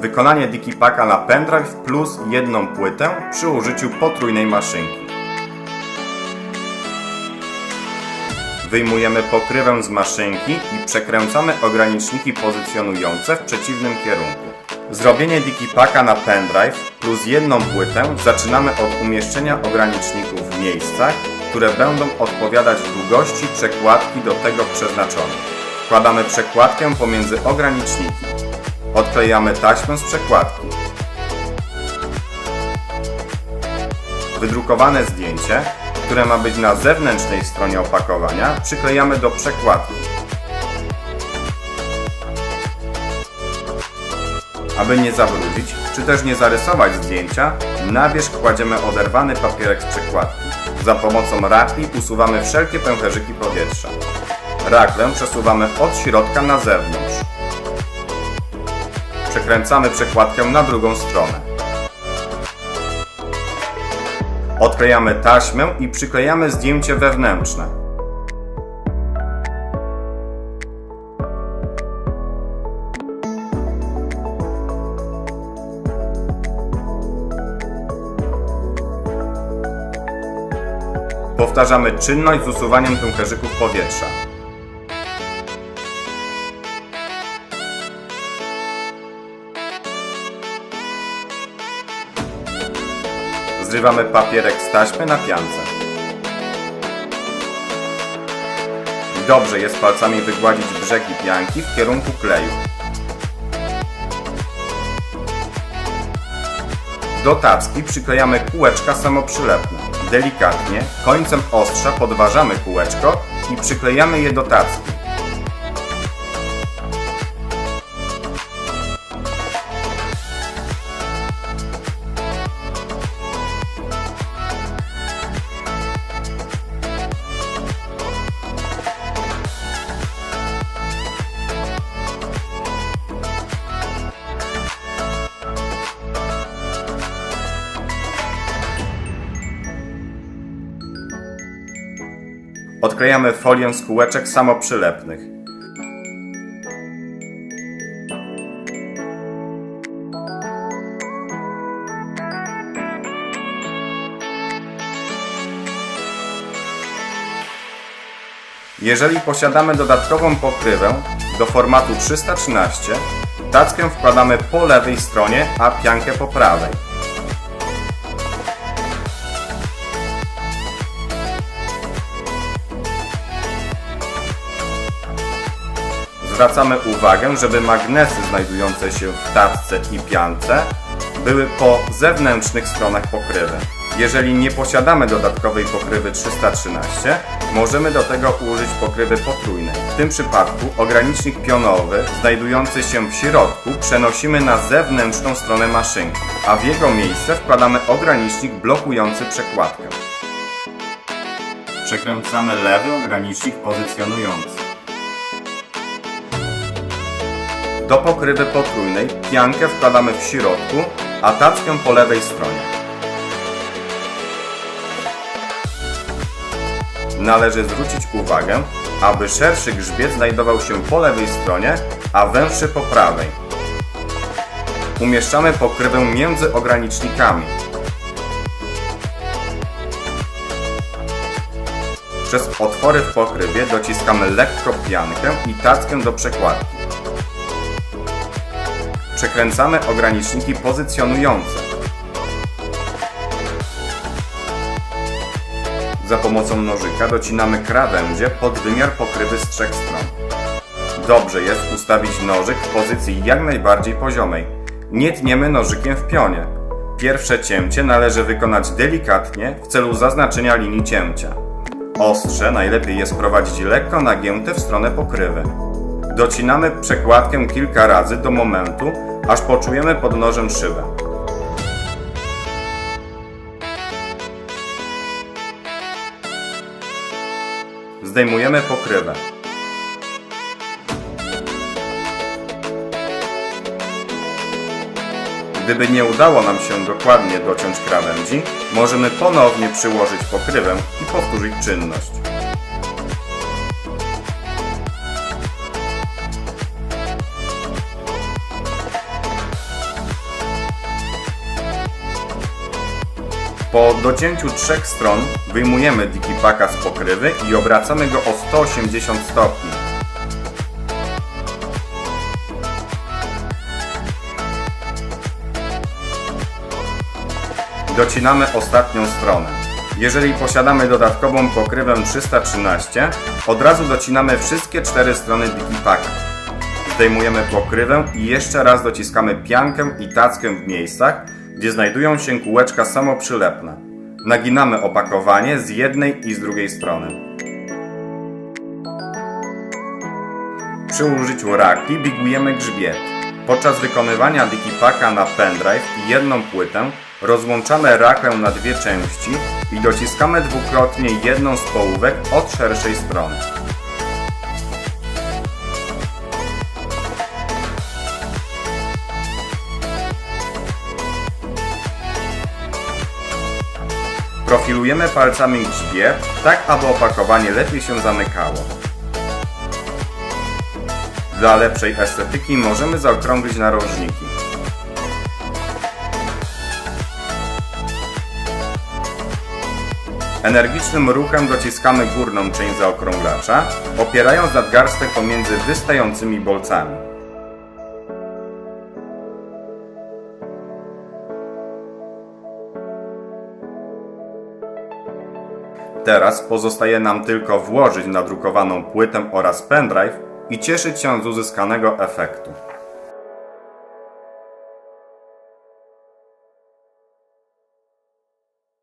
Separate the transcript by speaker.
Speaker 1: Wykonanie Dikipaka na pendrive plus jedną płytę przy użyciu potrójnej maszynki. Wyjmujemy pokrywę z maszynki i przekręcamy ograniczniki pozycjonujące w przeciwnym kierunku. Zrobienie Dikipaka na pendrive plus jedną płytę zaczynamy od umieszczenia ograniczników w miejscach, które będą odpowiadać długości przekładki do tego przeznaczonej. Wkładamy przekładkę pomiędzy ograniczniki. Odklejamy taśmę z przekładki. Wydrukowane zdjęcie, które ma być na zewnętrznej stronie opakowania, przyklejamy do przekładki. Aby nie zawrócić, czy też nie zarysować zdjęcia, na wierzch kładziemy oderwany papierek z przekładki. Za pomocą rakli usuwamy wszelkie pęcherzyki powietrza. Raklę przesuwamy od środka na zewnątrz. Przekręcamy przekładkę na drugą stronę. Odklejamy taśmę i przyklejamy zdjęcie wewnętrzne. Powtarzamy czynność z usuwaniem pęcherzyków powietrza. Zrywamy papierek z taśmy na piance. Dobrze jest palcami wygładzić brzegi pianki w kierunku kleju. Do tacki przyklejamy kółeczka samoprzylepne. Delikatnie, końcem ostrza podważamy kółeczko i przyklejamy je do tacki. Odklejamy folię z kółeczek samoprzylepnych. Jeżeli posiadamy dodatkową pokrywę do formatu 313, tackę wkładamy po lewej stronie, a piankę po prawej. Zwracamy uwagę, żeby magnesy znajdujące się w tacce i piance były po zewnętrznych stronach pokrywy. Jeżeli nie posiadamy dodatkowej pokrywy 313, możemy do tego użyć pokrywy potrójnej. W tym przypadku ogranicznik pionowy znajdujący się w środku przenosimy na zewnętrzną stronę maszynki, a w jego miejsce wkładamy ogranicznik blokujący przekładkę. Przekręcamy lewy ogranicznik pozycjonujący. Do pokrywy potrójnej piankę wkładamy w środku, a tackę po lewej stronie. Należy zwrócić uwagę, aby szerszy grzbiet znajdował się po lewej stronie, a węższy po prawej. Umieszczamy pokrywę między ogranicznikami. Przez otwory w pokrywie dociskamy lekko piankę i tackę do przekładki. Przekręcamy ograniczniki pozycjonujące. Za pomocą nożyka docinamy krawędzie pod wymiar pokrywy z trzech stron. Dobrze jest ustawić nożyk w pozycji jak najbardziej poziomej. Nie tniemy nożykiem w pionie. Pierwsze cięcie należy wykonać delikatnie w celu zaznaczenia linii cięcia. Ostrze najlepiej jest prowadzić lekko nagięte w stronę pokrywy. Docinamy przekładkę kilka razy do momentu, aż poczujemy pod nożem szybę. Zdejmujemy pokrywę. Gdyby nie udało nam się dokładnie dociąć krawędzi, możemy ponownie przyłożyć pokrywę i powtórzyć czynność. Po docięciu trzech stron wyjmujemy Dikipaka z pokrywy i obracamy go o 180 stopni. Docinamy ostatnią stronę. Jeżeli posiadamy dodatkową pokrywę 313, od razu docinamy wszystkie cztery strony Dikipaka. Zdejmujemy pokrywę i jeszcze raz dociskamy piankę i tackę w miejscach, gdzie znajdują się kółeczka samoprzylepne. Naginamy opakowanie z jednej i z drugiej strony. Przy użyciu raki bigujemy grzbiet. Podczas wykonywania Dikipaka na pendrive i jedną płytę rozłączamy rakę na dwie części i dociskamy dwukrotnie jedną z połówek od szerszej strony. Profilujemy palcami grzbiet, tak aby opakowanie lepiej się zamykało. Dla lepszej estetyki możemy zaokrąglić narożniki. Energicznym ruchem dociskamy górną część zaokrąglacza, opierając nadgarstek pomiędzy wystającymi bolcami. Teraz pozostaje nam tylko włożyć nadrukowaną płytę oraz pendrive i cieszyć się z uzyskanego efektu.